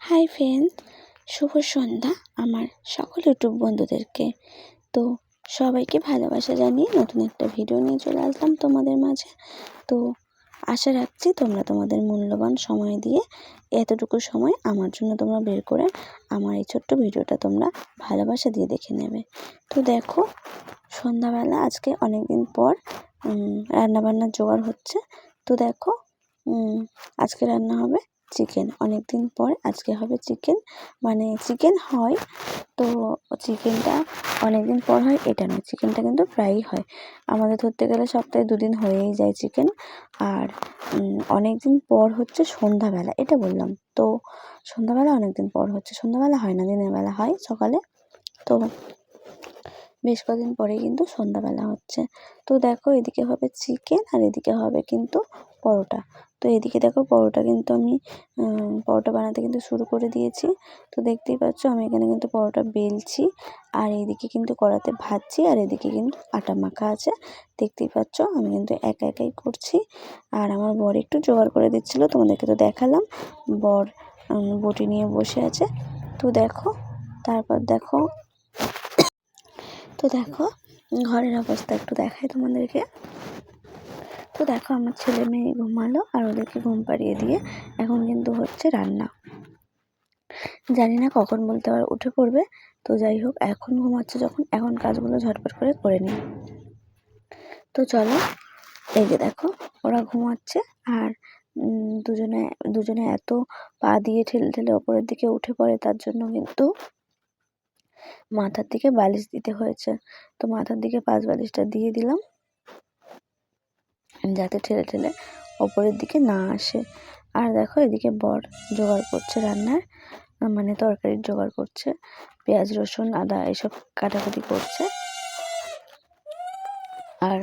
Hi friend, শুভ সন্ধ্যা আমার সকল YouTube বন্ধুদেরকে। তো সবাইকে ভালোবাসা জানিয়ে নতুন একটা ভিডিও নিয়ে চলে আসলাম তোমাদের মাঝে। তো আশা রাখছি তোমরা তোমাদের মূল্যবান সময় দিয়ে এতটুকু সময় আমার জন্য তোমরা বের করে আমার এই ছোট্ট ভিডিওটা তোমরা ভালোবাসা দিয়ে দেখে নেবে। তো দেখো, সন্ধ্যাবেলা আজকে অনেক দিন পর রান্নাবান্নার জোগাড় হচ্ছে। তো দেখো আজকে রান্না হবে চিকেন অনেক দিন পর আজকে হবে চিকেন মানে চিকেন হয়, তো চিকেনটা অনেক দিন পর হয়, এটা নয়। চিকেনটা কিন্তু প্রায়ই হয়। আমাদের ধরতে গেলে সপ্তাহে দুদিন হয়েই যায় চিকেন আর অনেক দিন পর হচ্ছে সন্ধ্যাবেলা, এটা বললাম। তো সন্ধ্যাবেলা অনেক দিন পর হচ্ছে, সন্ধ্যাবেলা হয় না, দিনের বেলা হয় সকালে। তো বেশ কদিন পরেই কিন্তু সন্ধ্যাবেলা হচ্ছে। তো দেখো এদিকে হবে চিকেন আর এদিকে হবে কিন্তু পরোটা। তো এদিকে দেখো পরোটা কিন্তু আমি পরোটা বানাতে কিন্তু শুরু করে দিয়েছি। তো দেখতেই পাচ্ছ আমি এখানে কিন্তু পরোটা বেলছি। আর এদিকে কিন্তু কড়াতে ভাজছি আর এদিকে কিন্তু আটা মাখা আছে। দেখতেই পাচ্ছ আমি কিন্তু একা একাই করছি। আর আমার বর একটু জোগাড় করে দিচ্ছিল, তোমাদেরকে তো দেখালাম। বর বটি নিয়ে বসে আছে। তো দেখো, তারপর দেখো, তো দেখো, ঘরের অবস্থা একটু দেখাই তোমাদেরকে। তো দেখো আমার ছেলে মেয়ে ঘুমালো আর ওদেরকে ঘুম পাড়িয়ে দিয়ে এখন কিন্তু হচ্ছে রান্না। জানি না কখন বলতে পার, উঠে পড়বে। তো যাই হোক, এখন ঘুমাচ্ছে যখন, এখন কাজগুলো ঝটপট করে করে নিই। তো চলো, এই যে দেখো, ওরা ঘুমাচ্ছে আর দুজনে দুজনে এত পা দিয়ে ঠেলে ঠেলে ওপরের দিকে উঠে পড়ে, তার জন্য কিন্তু মাথার দিকে বালিশ দিতে হয়েছে। তো মাথার দিকে পাঁচ বালিশটা দিয়ে দিলাম। যাতে ঠেলে ঠেলে ওপরের দিকে না আসে। আর দেখো এদিকে বর জোগাড় করছে রান্নার মানে তরকারির জোগাড় করছে। পেঁয়াজ, রসুন, আদা এসব কাটাকুটি করছে। আর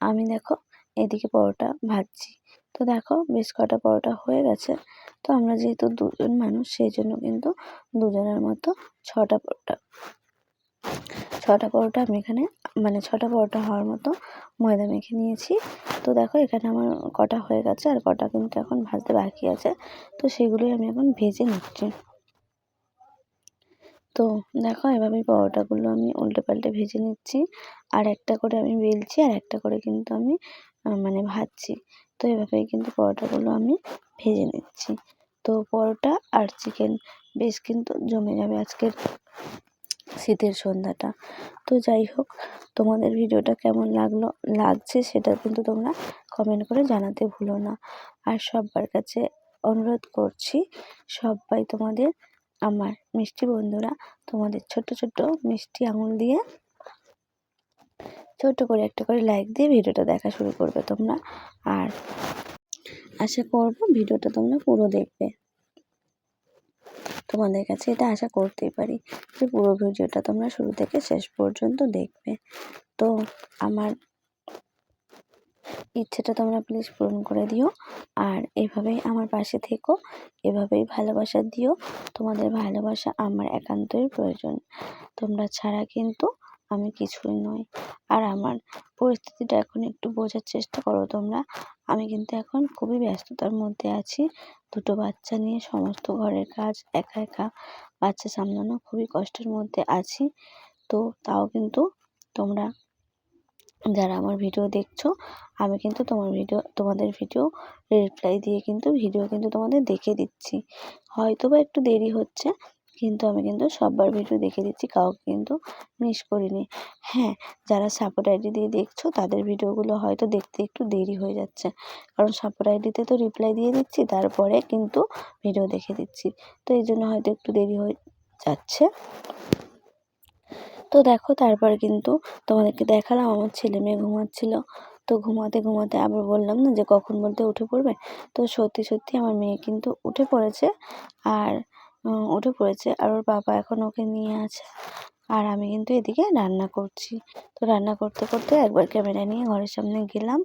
আমি দেখো এদিকে পরোটা ভাজছি। তো দেখো বেশ কটা পরোটা হয়ে গেছে। তো আমরা যেহেতু দুজন মানুষ, সেই জন্য কিন্তু দুজনের মতো ছটা পরোটা ছটা পরোটা আমি এখানে মানে ছটা পরোটা হওয়ার মতো ময়দা মেখে নিয়েছি। তো দেখো এখানে আমার কটা হয়ে গেছে আর কটা কিন্তু এখন ভাজতে বাকি আছে। তো সেগুলোই আমি এখন ভেজে নিচ্ছি। তো দেখো এভাবেই পরোটাগুলো আমি উল্টে পাল্টে ভেজে নিচ্ছি। আর একটা করে আমি বেলছি আর একটা করে কিন্তু আমি মানে ভাজছি। তো এভাবেই কিন্তু পরোটাগুলো আমি ভেজে নিচ্ছি। তো পরোটা আর চিকেন বেশ কিন্তু জমে যাবে আজকের শীতের সন্ধ্যাটা। তো যাই হোক, তোমাদের ভিডিওটা কেমন লাগল, লাগছে সেটা কিন্তু তোমরা কমেন্ট করে জানাতে ভুলো না। আর সব্বার কাছে অনুরোধ করছি সবাই তোমাদের, আমার মিষ্টি বন্ধুরা, তোমাদের ছোট্ট ছোট্ট মিষ্টি আঙুল দিয়ে ছোট্ট করে একটা করে লাইক দিয়ে ভিডিওটা দেখা শুরু করবে তোমরা। আর আশা করব ভিডিওটা তোমরা পুরো দেখবে। তোমাদের কাছে এটা আশা করতেই পারি যে পুরো ভিডিওটা তোমরা শুরু থেকে শেষ পর্যন্ত দেখবে। তো আমার ইচ্ছেটা তোমরা প্লিজ পূরণ করে দিও আর এভাবেই আমার পাশে থেকো, এভাবেই ভালোবাসা দিও। তোমাদের ভালোবাসা আমার একান্তই প্রয়োজন। তোমরা ছাড়া কিন্তু আমি কিছুই নই। আর আমার পরিস্থিতিটা এখন একটু বোঝার চেষ্টা করো তোমরা আমি কিন্তু এখন খুবই ব্যস্ততার মধ্যে আছি। দুটো বাচ্চা নিয়ে সমস্ত ঘরের কাজ একা একা বাচ্চা সামলানো খুবই কষ্টের মধ্যে আছি। তো তাও কিন্তু তোমরা যারা আমার ভিডিও দেখছ, আমি কিন্তু তোমার ভিডিও, তোমাদের ভিডিও রিপ্লাই দিয়ে কিন্তু ভিডিও কিন্তু তোমাদের দেখে দিচ্ছি। হয়তো বা একটু দেরি হচ্ছে কিন্তু আমি কিন্তু সববার ভিডিও দেখে দিচ্ছি, কাউকে কিন্তু মিস করিনি। হ্যাঁ যারা সাপোর্ট আইডি দিয়ে দেখছ, তাদের ভিডিওগুলো হয়তো দেখতে একটু দেরি হয়ে যাচ্ছে। কারণ সাপোর্ট আইডিতে তো রিপ্লাই দিয়ে দিচ্ছি, তারপরে কিন্তু ভিডিও দেখে দিচ্ছি। তো এই জন্য হয়তো একটু দেরি হয়ে যাচ্ছে। তো দেখো, তারপর কিন্তু তোমাদেরকে দেখালাম, আমার ছেলে মেয়ে ঘুমাচ্ছিল। তো ঘুমাতে ঘুমাতে আবার বললাম না যে কখন বলতে উঠে পড়বে? তো সত্যি সত্যি আমার মেয়ে কিন্তু উঠে পড়েছে। আর উঠে পড়েছে আর ওর বাবা এখন ওকে নিয়ে আছে। আর আমি কিন্তু এদিকে রান্না করছি। তো রান্না করতে করতে একবার ক্যামেরা নিয়ে ঘরের সামনে গেলাম।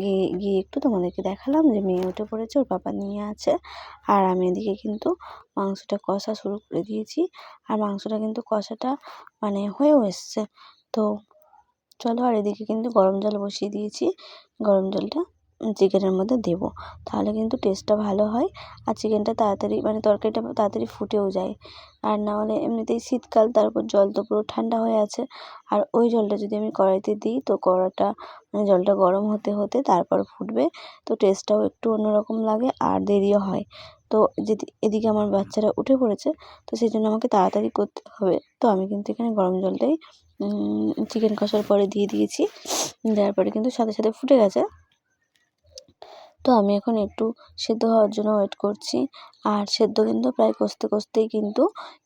গিয়ে গিয়ে একটু তোমাদেরকে দেখালাম যে মেয়ে উঠে পড়েছে, ওর বাবা নিয়ে আছে। আর আমি এদিকে কিন্তু মাংসটা কষা শুরু করে দিয়েছি। আর মাংসটা কিন্তু কষাটা মানে হয়েও এসছে। তো চলো আর এদিকে কিন্তু গরম জল বসিয়ে দিয়েছি। গরম জলটা চিকেনের মধ্যে দেবো। তাহলে কিন্তু টেস্টটা ভালো হয় আর চিকেনটা তাড়াতাড়ি মানে তরকারিটা তাড়াতাড়ি ফুটেও যায়। আর না হলে এমনিতেই শীতকাল, তারপর জল তো পুরো ঠান্ডা হয়ে আছে। আর ওই জলটা যদি আমি কড়াইতে দিই, তো কড়াটা মানে জলটা গরম হতে হতে তারপর ফুটবে। তো টেস্টটাও একটু অন্য রকম লাগে আর দেরিও হয়। তো যদি এদিকে আমার বাচ্চারা উঠে পড়েছে, তো সেই জন্য আমাকে তাড়াতাড়ি করতে হবে। তো আমি কিন্তু এখানে গরম জলটাই চিকেন কষার পরে দিয়ে দিয়েছি। দেওয়ার পরে কিন্তু সাথে সাথে ফুটে গেছে। তো আমি এখন একটু সেদ্ধ হওয়ার জন্য ওয়েট করছি। আর সেদ্ধ কিন্তু প্রায় কষতে কষতেই কিন্তু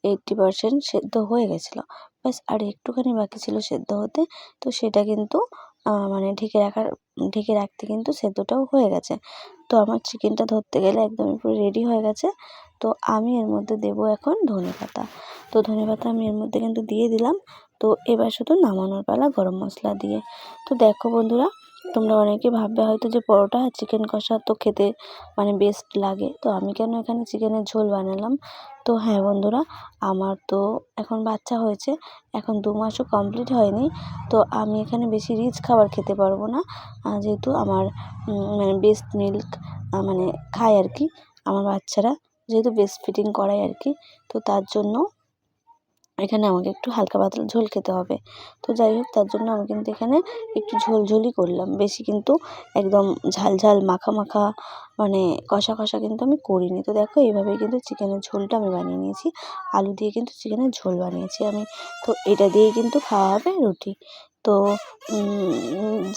এইট্টি পারসেন্ট সেদ্ধ হয়ে গেছিল। ব্যাস, আর একটুখানি বাকি ছিল সেদ্ধ হতে, তো সেটা কিন্তু মানে ঢেকে রাখার, ঢেকে রাখতে কিন্তু সেদ্ধটাও হয়ে গেছে। তো আমার চিকেনটা ধরতে গেলে একদমই পুরো রেডি হয়ে গেছে। তো আমি এর মধ্যে দেবো এখন ধনে পাতা। তো ধনে পাতা আমি এর মধ্যে কিন্তু দিয়ে দিলাম। তো এবার শুধু নামানোর পালা গরম মশলা দিয়ে। তো দেখো বন্ধুরা তোমরা অনেকে ভাববে হয়তো যে পরোটা আর চিকেন কষা তো খেতে মানে বেস্ট লাগে। তো আমি কেন এখানে চিকেনের ঝোল বানালাম? তো হ্যাঁ বন্ধুরা, আমার তো এখন বাচ্চা হয়েছে, এখন দু মাসও কমপ্লিট হয়নি, তো আমি এখানে বেশি রিচ খাবার খেতে পারব না। যেহেতু আমার মানে বেস্ট মিল্ক মানে খায় আর কি, আমার বাচ্চারা, যেহেতু বেস্ট ফিডিং করাই আর কি, তো তার জন্য এখানে আমাকে একটু হালকা পাতলা ঝোল খেতে হবে। তো যাই হোক, তার জন্য আমি কিন্তু এখানে একটু ঝোলঝোলই করলাম। বেশি কিন্তু একদম ঝাল ঝাল মাখা মাখা মানে কষা কষা কিন্তু আমি করিনি। তো দেখো, এইভাবেই কিন্তু চিকেনের ঝোলটা আমি বানিয়ে নিয়েছি। আলু দিয়ে কিন্তু চিকেনের ঝোল বানিয়েছি আমি। তো এটা দিয়েই কিন্তু খাওয়া হবে রুটি। তো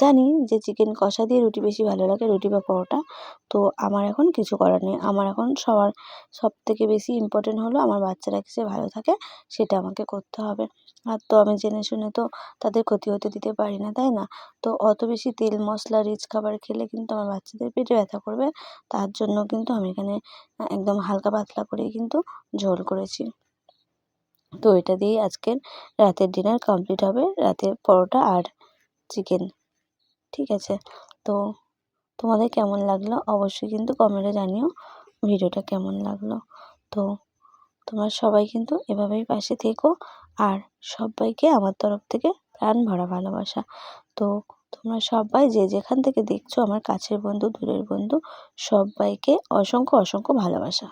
জানি যে চিকেন কষা দিয়ে রুটি বেশি ভালো লাগে, রুটি বা পরোটা। তো আমার এখন কিছু করার নেই। আমার এখন সবার সব থেকে বেশি ইম্পর্টেন্ট হলো আমার বাচ্চারা কিসে ভালো থাকে, সেটা আমাকে করতে হবে। আর তো আমি জেনে শুনে তো তাদের ক্ষতি হতে দিতে পারি না, তাই না? তো অত বেশি তেল, মশলা রিচ খাবার খেলে কিন্তু আমার বাচ্চাদের পেটে ব্যথা করবে। তার জন্য কিন্তু আমি এখানে একদম হালকা পাতলা করেই কিন্তু ঝোল করেছি। তো এটা দিয়েই আজকের রাতের ডিনার কমপ্লিট হবে। রাতের পরোটা আর চিকেন। ঠিক আছে? তো তোমাদের কেমন লাগল? অবশ্যই কিন্তু কমেন্টে জানিও ভিডিওটা কেমন লাগল। তো তোমরা সবাই কিন্তু এভাবেই পাশে থেকো আর সবাইকে আমার তরফ থেকে প্রাণ ভরা ভালোবাসা। তো তোমরা সবাই যে যেখান থেকে দেখছ, আমার কাছের বন্ধু, দূরের বন্ধু, সবাইকে অসংখ্য অসংখ্য ভালোবাসা।